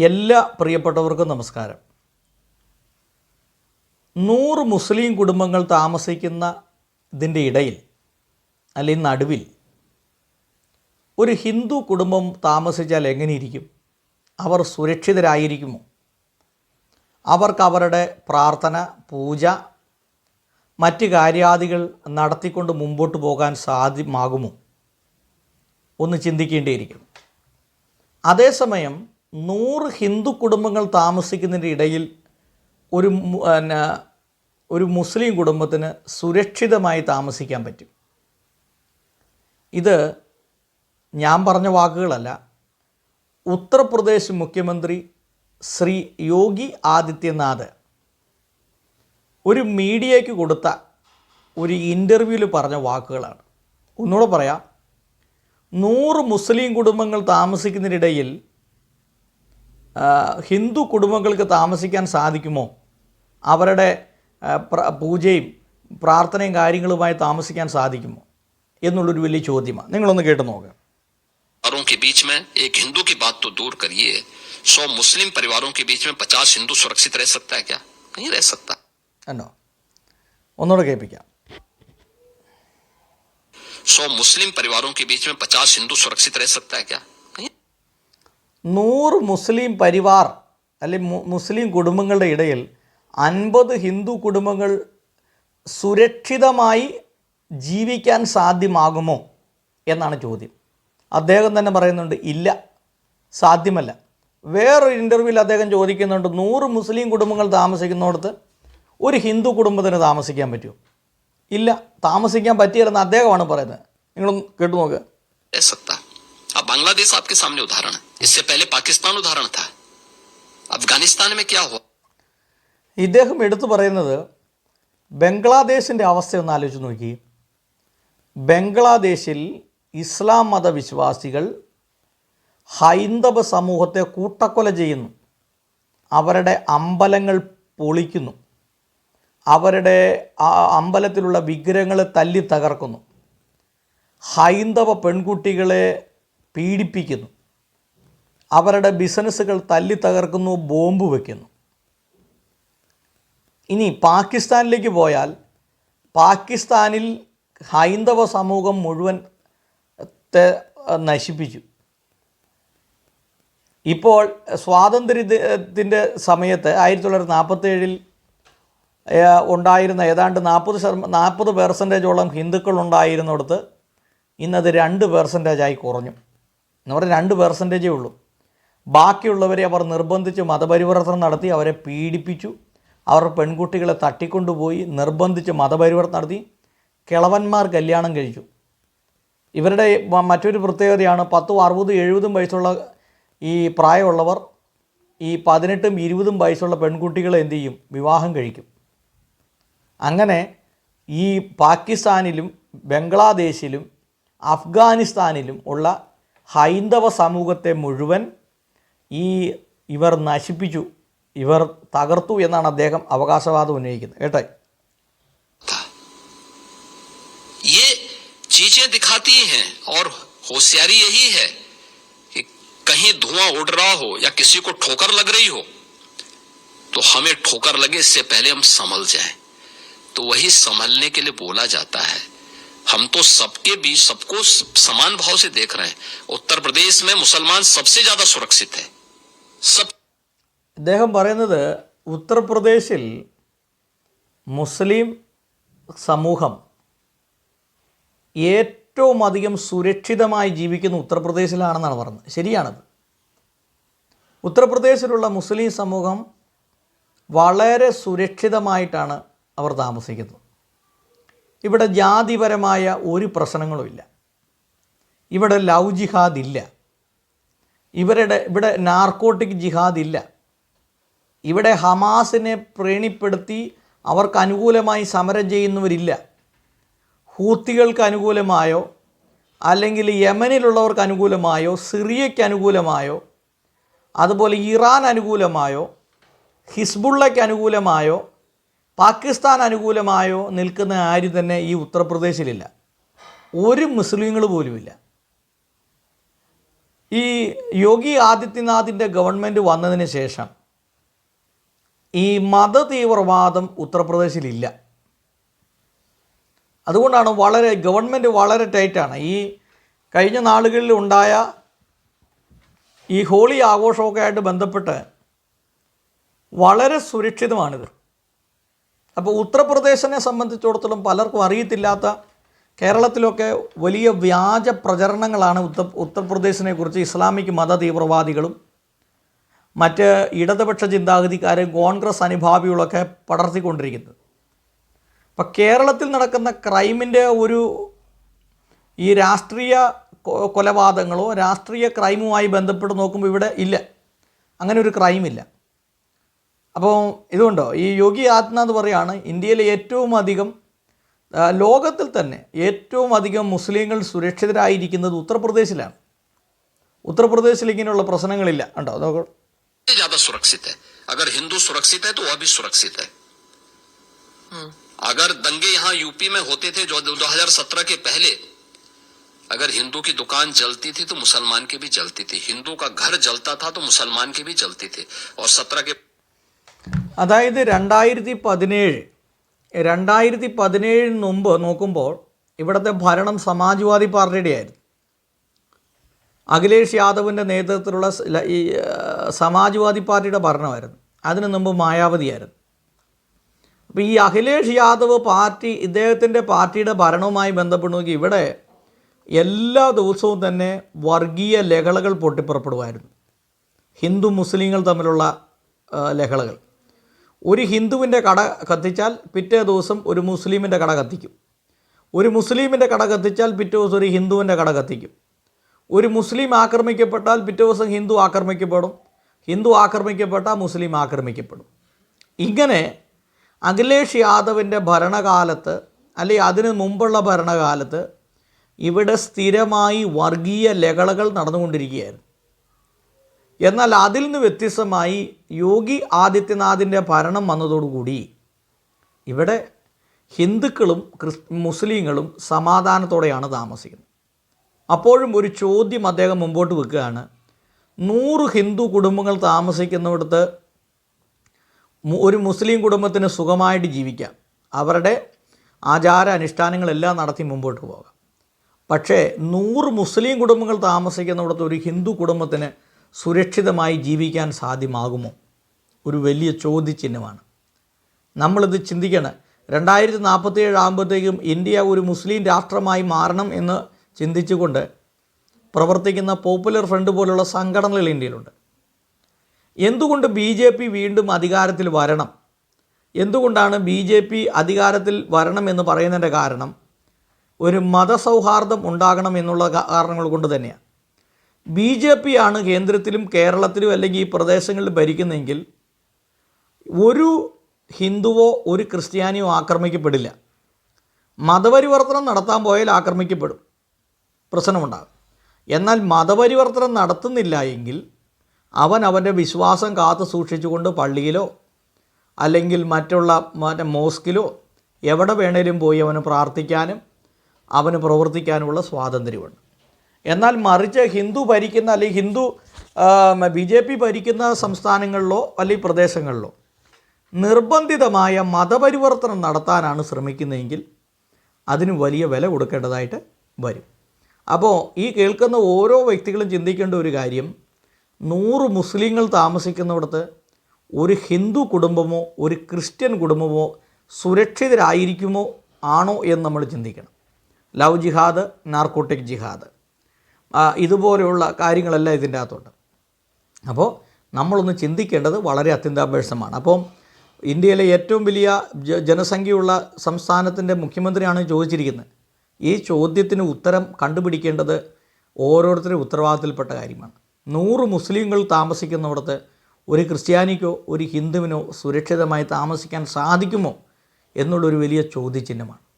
എല്ലാ പ്രിയപ്പെട്ടവർക്കും നമസ്കാരം. നൂറ് മുസ്ലിം കുടുംബങ്ങൾ താമസിക്കുന്ന ഇതിന്റെ ഇടയിൽ അല്ലെങ്കിൽ നടുവിൽ ഒരു ഹിന്ദു കുടുംബം താമസിച്ചാൽ എങ്ങനെയിരിക്കും? അവർ സുരക്ഷിതരായിരിക്കുമോ? അവർക്ക് അവരുടെ പ്രാർത്ഥന പൂജ മറ്റ് കാര്യാദികൾ നടത്തിക്കൊണ്ട് മുമ്പോട്ട് പോകാൻ സാധ്യമാകുമോ? ഒന്ന് ചിന്തിക്കേണ്ടിയിരിക്കുന്നു. അതേസമയം നൂറ് ഹിന്ദു കുടുംബങ്ങൾ താമസിക്കുന്നതിന്റെ ഇടയിൽ ഒരു പിന്നെ ഒരു മുസ്ലിം കുടുംബത്തിന് സുരക്ഷിതമായി താമസിക്കാൻ പറ്റും. ഇത് ഞാൻ പറഞ്ഞ വാക്കുകളല്ല. ഉത്തർപ്രദേശ് മുഖ്യമന്ത്രി ശ്രീ യോഗി ആദിത്യനാഥ് ഒരു മീഡിയയ്ക്ക് കൊടുത്ത ഒരു ഇന്റർവ്യൂവിൽ പറഞ്ഞ വാക്കുകളാണ്. ഒന്നുകൂടെ പറയാം. നൂറ് മുസ്ലിം കുടുംബങ്ങൾ താമസിക്കുന്നതിനിടയിൽ ഹിന്ദു കുടുംബങ്ങൾക്ക് താമസിക്കാൻ സാധിക്കുമോ അവരുടെ ആ, പ്ര- പൂജയും പ്രാർത്ഥനയും കാര്യങ്ങളുമായി താമസിക്കാൻ സാധിക്കുമോ എന്നുള്ളൊരു വലിയ ചോദ്യമാണ് നിങ്ങളൊന്ന് കേട്ട് നോക്കുക परिवारों के बीच में एक हिंदू की बात तो दूर करिए सौ मुस्लिम परिवारों के बीच में पचास हिंदू सुरक्षित रह सकता है क्या नहीं रह सकता കണ്ടോ ഒന്നുകൂടെ കേൾപ്പിക്കാം सौ मुस्लिम परिवारों के बीच में पचास हिंदू सुरक्षित रह सकता है क्या नहीं നൂറ് മുസ്ലിം പരിവാർ അല്ലെ മുസ്ലിം കുടുംബങ്ങളുടെ ഇടയിൽ അൻപത് ഹിന്ദു കുടുംബങ്ങൾ സുരക്ഷിതമായി ജീവിക്കാൻ സാധ്യമാകുമോ എന്നാണ് ചോദ്യം. അദ്ദേഹം തന്നെ പറയുന്നുണ്ട് ഇല്ല സാധ്യമല്ല. വേറൊരു ഇന്റർവ്യൂവിൽ അദ്ദേഹം ചോദിക്കുന്നുണ്ട് നൂറ് മുസ്ലിം കുടുംബങ്ങൾ താമസിക്കുന്നിടത്ത് ഒരു ഹിന്ദു കുടുംബത്തിന് താമസിക്കാൻ പറ്റുമോ? ഇല്ല താമസിക്കാൻ പറ്റിയില്ലെന്ന് അദ്ദേഹമാണ് പറയുന്നത്. നിങ്ങൾ കേട്ടു നോക്കുക बांग्लादेश आपके सामने उदाहरण है इससे पहले पाकिस्तान उदाहरण था अफगानिस्तान में क्या हुआ ഇദ്ദേഹം എടുത്തു പറയുന്നത് ബംഗ്ലാദേശിൻ്റെ അവസ്ഥ ഒന്ന് ആലോചിച്ച് നോക്കി ബംഗ്ലാദേശിൽ ഇസ്ലാം മതവിശ്വാസികൾ ഹൈന്ദവ സമൂഹത്തെ കൂട്ടക്കൊല ചെയ്യുന്നു അവരുടെ അമ്പലങ്ങൾ പൊളിക്കുന്നു അവരുടെ ആ അമ്പലത്തിലുള്ള വിഗ്രഹങ്ങളെ തല്ലി തകർക്കുന്നു ഹൈന്ദവ പെൺകുട്ടികളെ പീഡിപ്പിക്കുന്നു. അവരുടെ ബിസിനസ്സുകൾ തല്ലി തകർക്കുന്നു ബോംബ് വയ്ക്കുന്നു ഇനി പാകിസ്ഥാനിലേക്ക് പോയാൽ പാകിസ്ഥാനിൽ ഹൈന്ദവ സമൂഹം മുഴുവൻ നശിപ്പിച്ചു. ഇപ്പോൾ സ്വാതന്ത്ര്യത്തിന്റെ സമയത്ത് ആയിരത്തി തൊള്ളായിരത്തി നാൽപ്പത്തേഴിൽ ഉണ്ടായിരുന്ന ഏതാണ്ട് നാൽപ്പത് ശതമാനം നാൽപ്പത് പെർസെന്റേജോളം ഹിന്ദുക്കൾ ഉണ്ടായിരുന്നിടത്ത് ഇന്നത് രണ്ട് പെർസെന്റേജായി കുറഞ്ഞു. എന്ന് പറഞ്ഞാൽ രണ്ട് പെർസെന്റേജേ ഉള്ളൂ. ബാക്കിയുള്ളവരെ അവർ നിർബന്ധിച്ച് മതപരിവർത്തനം നടത്തി അവരെ പീഡിപ്പിച്ചു അവർ പെൺകുട്ടികളെ തട്ടിക്കൊണ്ടുപോയി നിർബന്ധിച്ച് മതപരിവർത്തനം നടത്തി കിളവന്മാർ കല്യാണം കഴിച്ചു. ഇവരുടെ മറ്റൊരു പ്രത്യേകതയാണ് പത്തും അറുപതും എഴുപതും വയസ്സുള്ള ഈ പ്രായമുള്ളവർ ഈ പതിനെട്ടും ഇരുപതും വയസ്സുള്ള പെൺകുട്ടികളെ എന്തു ചെയ്യും? വിവാഹം കഴിക്കും. അങ്ങനെ ഈ പാകിസ്ഥാനിലും ബംഗ്ലാദേശിലും അഫ്ഗാനിസ്ഥാനിലും ഉള്ള ഹൈന്ദവ സമൂഹത്തെ മുഴുവൻ ഈ ഇവർ നശിപ്പിച്ചു ഇവർ തകർത്തു എന്നാണ് അദ്ദേഹം അവകാശവാദം ഉന്നയിക്കുന്നത് കേട്ടെ था ये चीजें दिखाती हैं और होशियारी यही है कि कहीं धुआं उड़ रहा हो या किसी को ठोकर लग रही हो तो हमें ठोकर लगे इससे पहले हम संभल जाएं तो वही संभलने के लिए बोला जाता है हम तो सबके बीच सबको समान भाव से देख रहे हैं उत्तर प्रदेश में मुसलमान सबसे ज्यादा सुरक्षित है सब ഇദ്ദേഹം പറയുന്നത് ഉത്തർപ്രദേശിൽ മുസ്ലിം സമൂഹം ഏറ്റവും അധികം സുരക്ഷിതമായി ജീവിക്കുന്ന ഉത്തർപ്രദേശിലാണെന്നാണ് പറഞ്ഞത് ശരിയാണത് ഉത്തർപ്രദേശിലുള്ള മുസ്ലിം സമൂഹം വളരെ സുരക്ഷിതമായിട്ടാണ് അവർ താമസിക്കുന്നത് ഇവിടെ ജാതിപരമായ ഒരു പ്രശ്നങ്ങളുമില്ല ഇവിടെ ലവ് ജിഹാദ് ഇല്ല. ഇവരുടെ ഇവിടെ നാർക്കോട്ടിക് ജിഹാദ് ഇല്ല. ഇവിടെ ഹമാസിനെ പ്രീണിപ്പെടുത്തി അവർക്ക് അനുകൂലമായി സമരം ചെയ്യുന്നവരില്ല. ഹൂത്തികൾക്ക് അനുകൂലമായോ അല്ലെങ്കിൽ യമനിലുള്ളവർക്ക് അനുകൂലമായോ സിറിയയ്ക്ക് അനുകൂലമായോ അതുപോലെ ഇറാൻ അനുകൂലമായോ ഹിസ്ബുള്ളയ്ക്ക് അനുകൂലമായോ പാകിസ്ഥാൻ അനുകൂലമായോ നിൽക്കുന്ന ആരും തന്നെ ഈ ഉത്തർപ്രദേശിലില്ല. ഒരു മുസ്ലിങ്ങൾ പോലുമില്ല. ഈ യോഗി ആദിത്യനാഥിന്റെ ഗവൺമെന്റ് വന്നതിന് ശേഷം ഈ മത തീവ്രവാദം ഉത്തർപ്രദേശിലില്ല. അതുകൊണ്ടാണ് വളരെ ഗവൺമെന്റ് വളരെ ടൈറ്റാണ്. ഈ കഴിഞ്ഞ നാളുകളിൽ ഉണ്ടായ ഈ ഹോളി ആഘോഷമൊക്കെ ആയിട്ട് ബന്ധപ്പെട്ട് വളരെ സുരക്ഷിതമാണിത്. അപ്പോൾ ഉത്തർപ്രദേശിനെ സംബന്ധിച്ചിടത്തോളം പലർക്കും അറിയത്തില്ലാത്ത കേരളത്തിലൊക്കെ വലിയ വ്യാജ പ്രചരണങ്ങളാണ് ഉത്തർ ഉത്തർപ്രദേശിനെ കുറിച്ച് ഇസ്ലാമിക് മത തീവ്രവാദികളും മറ്റ് ഇടതുപക്ഷ ചിന്താഗതിക്കാരും കോൺഗ്രസ് അനുഭാവികളൊക്കെ പടർത്തിക്കൊണ്ടിരിക്കുന്നത്. അപ്പം കേരളത്തിൽ നടക്കുന്ന ക്രൈമിന്റെ ഒരു ഈ രാഷ്ട്രീയ കൊലപാതകങ്ങളോ രാഷ്ട്രീയ ക്രൈമുമായി ബന്ധപ്പെട്ട് നോക്കുമ്പോൾ ഇവിടെ ഇല്ല. അങ്ങനെ ഒരു ക്രൈമില്ല. അപ്പോൾ ഇതുകൊണ്ടോ ഈ യോഗി ആദിത്യനാഥ് പറയാണ് ഇന്ത്യയിലെ ഏറ്റവും അധികം ആ, ലോകത്തിൽ തന്നെ ഏറ്റവും അധികം മുസ്ലിങ്ങൾ സുരക്ഷിതരായിരിക്കുന്നത് ഉത്തർപ്രദേശിലാണ് ഉത്തർപ്രദേശിൽ ഇങ്ങനെയുള്ള പ്രശ്നങ്ങളില്ല ഉണ്ടോ നോക്കൂ ज्यादा सुरक्षित है अगर हिंदू सुरक्षित है तो वह भी सुरक्षित है अगर दंगे यहाँ यूपी में होते थे जो 2017 के पहले अगर हिंदू की दुकान जलती थी तो मुसलमान की भी जलती थी हिंदू का घर जलता था तो मुसलमान की भी जलती थी और सत्रह के അതായത് രണ്ടായിരത്തി പതിനേഴ് രണ്ടായിരത്തി പതിനേഴിന് മുമ്പ് നോക്കുമ്പോൾ ഇവിടുത്തെ ഭരണം സമാജ്വാദി പാർട്ടിയുടെ ആയിരുന്നു. അഖിലേഷ് യാദവിന്റെ നേതൃത്വത്തിലുള്ള ഈ സമാജ്വാദി പാർട്ടിയുടെ ഭരണമായിരുന്നു. അതിനു മുമ്പ് മായാവതിയായിരുന്നു അപ്പോൾ ഈ അഖിലേഷ് യാദവ് പാർട്ടി ഇദ്ദേഹത്തിന്റെ പാർട്ടിയുടെ ഭരണവുമായി ബന്ധപ്പെടുന്നെങ്കിൽ ഇവിടെ എല്ലാ ദിവസവും തന്നെ വർഗീയ ലഹളകൾ പൊട്ടിപ്പുറപ്പെടുമായിരുന്നു ഹിന്ദു മുസ്ലിങ്ങൾ തമ്മിലുള്ള ലഹളകൾ. ഒരു ഹിന്ദുവിന്റെ കട കത്തിച്ചാൽ പിറ്റേ ദിവസം ഒരു മുസ്ലിമിന്റെ കട കത്തിക്കും. ഒരു മുസ്ലിമിന്റെ കട കത്തിച്ചാൽ പിറ്റേ ദിവസം ഒരു ഹിന്ദുവിന്റെ കട കത്തിക്കും. ഒരു മുസ്ലിം ആക്രമിക്കപ്പെട്ടാൽ പിറ്റേ ദിവസം ഹിന്ദു ആക്രമിക്കപ്പെടും. ഹിന്ദു ആക്രമിക്കപ്പെട്ടാൽ മുസ്ലിം ആക്രമിക്കപ്പെടും. ഇങ്ങനെ അഖിലേഷ് യാദവിന്റെ ഭരണകാലത്ത് അല്ലെങ്കിൽ അതിന് മുമ്പുള്ള ഭരണകാലത്ത് ഇവിടെ സ്ഥിരമായി വർഗീയ ലകളകൾ നടന്നുകൊണ്ടിരിക്കുകയായിരുന്നു. എന്നാൽ അതിൽ നിന്ന് വ്യത്യസ്തമായി യോഗി ആദിത്യനാഥിന്റെ ഭരണം വന്നതോടുകൂടി ഇവിടെ ഹിന്ദുക്കളും ക്രിസ് മുസ്ലിങ്ങളും സമാധാനത്തോടെയാണ് താമസിക്കുന്നത്. അപ്പോഴും ഒരു ചോദ്യം അദ്ദേഹം മുമ്പോട്ട് വെക്കുകയാണ്. നൂറ് ഹിന്ദു കുടുംബങ്ങൾ താമസിക്കുന്നിടത്ത് ഒരു മുസ്ലിം കുടുംബത്തിന് സുഖമായിട്ട് ജീവിക്കാം. അവരുടെ ആചാര അനുഷ്ഠാനങ്ങളെല്ലാം നടത്തി മുമ്പോട്ട് പോകാം. പക്ഷേ നൂറ് മുസ്ലിം കുടുംബങ്ങൾ താമസിക്കുന്നിടത്ത് ഒരു ഹിന്ദു കുടുംബത്തിന് സുരക്ഷിതമായി ജീവിക്കാൻ സാധ്യമാകുമോ? ഒരു വലിയ ചോദ്യചിഹ്നമാണ്. നമ്മളിത് ചിന്തിക്കണം. രണ്ടായിരത്തി നാൽപ്പത്തി ഏഴ് ആകുമ്പോഴത്തേക്കും ഇന്ത്യ ഒരു മുസ്ലിം രാഷ്ട്രമായി മാറണം എന്ന് ചിന്തിച്ചുകൊണ്ട് പ്രവർത്തിക്കുന്ന പോപ്പുലർ ഫ്രണ്ട് പോലുള്ള സംഘടനകൾ ഇന്ത്യയിലുണ്ട്. എന്തുകൊണ്ട് ബി ജെ പി വീണ്ടും അധികാരത്തിൽ വരണം? എന്തുകൊണ്ടാണ് ബി ജെ പി അധികാരത്തിൽ വരണം എന്ന് പറയുന്നതിന്റെ കാരണം? ഒരു മതസൗഹാർദ്ദം ഉണ്ടാകണം എന്നുള്ള കാരണങ്ങൾ കൊണ്ട് തന്നെയാണ്. ബി ജെ പി ആണ് കേന്ദ്രത്തിലും കേരളത്തിലും അല്ലെങ്കിൽ ഈ പ്രദേശങ്ങളിൽ ഭരിക്കുന്നതെങ്കിൽ ഒരു ഹിന്ദുവോ ഒരു ക്രിസ്ത്യാനിയോ ആക്രമിക്കപ്പെടില്ല. മതപരിവർത്തനം നടത്താൻ പോയാൽ ആക്രമിക്കപ്പെടും. പ്രശ്നമുണ്ടാകും. എന്നാൽ മതപരിവർത്തനം നടത്തുന്നില്ല എങ്കിൽ അവൻ അവന്റെ വിശ്വാസം കാത്തു സൂക്ഷിച്ചുകൊണ്ട് പള്ളിയിലോ അല്ലെങ്കിൽ മറ്റുള്ള മറ്റേ മോസ്കിലോ എവിടെ വേണേലും പോയി അവന് പ്രാർത്ഥിക്കാനും അവന് പ്രവർത്തിക്കാനുമുള്ള സ്വാതന്ത്ര്യമുണ്ട്. എന്നാൽ മറിച്ച് ഹിന്ദു ഭരിക്കുന്ന അല്ലെങ്കിൽ ഹിന്ദു ബി ജെ പി ഭരിക്കുന്ന സംസ്ഥാനങ്ങളിലോ അല്ലെങ്കിൽ പ്രദേശങ്ങളിലോ നിർബന്ധിതമായ മതപരിവർത്തനം നടത്താനാണ് ശ്രമിക്കുന്നതെങ്കിൽ അതിന് വലിയ വില കൊടുക്കേണ്ടതായിട്ട് വരും. അപ്പോൾ ഈ കേൾക്കുന്ന ഓരോ വ്യക്തികളും ചിന്തിക്കേണ്ട ഒരു കാര്യം നൂറ് മുസ്ലിങ്ങൾ താമസിക്കുന്നിടത്ത് ഒരു ഹിന്ദു കുടുംബമോ ഒരു ക്രിസ്ത്യൻ കുടുംബമോ സുരക്ഷിതരായിരിക്കുമോ ആണോ എന്ന് നമ്മൾ ചിന്തിക്കണം. ലവ് ജിഹാദ് നാർക്കോട്ടിക് ജിഹാദ്. ഇതുപോലെയുള്ള കാര്യങ്ങളെല്ലാം ഇതിന്റെ അകത്തുണ്ട്. അപ്പോൾ നമ്മളൊന്ന് ചിന്തിക്കേണ്ടത് വളരെ അത്യന്താപേക്ഷിതമാണ്. അപ്പോൾ ഇന്ത്യയിലെ ഏറ്റവും വലിയ ജനസംഖ്യയുള്ള സംസ്ഥാനത്തിന്റെ മുഖ്യമന്ത്രിയാണ് ചോദിച്ചിരിക്കുന്നത്. ഈ ചോദ്യത്തിന് ഉത്തരം കണ്ടുപിടിക്കേണ്ടത് ഓരോരുത്തരും ഉത്തരവാദിത്തത്തിൽപ്പെട്ട കാര്യമാണ്. നൂറ് മുസ്ലിങ്ങൾ താമസിക്കുന്നിടത്ത് ഒരു ക്രിസ്ത്യാനിക്കോ ഒരു ഹിന്ദുവിനോ സുരക്ഷിതമായി താമസിക്കാൻ സാധിക്കുമോ എന്നുള്ളൊരു വലിയ ചോദ്യചിഹ്നമാണ്.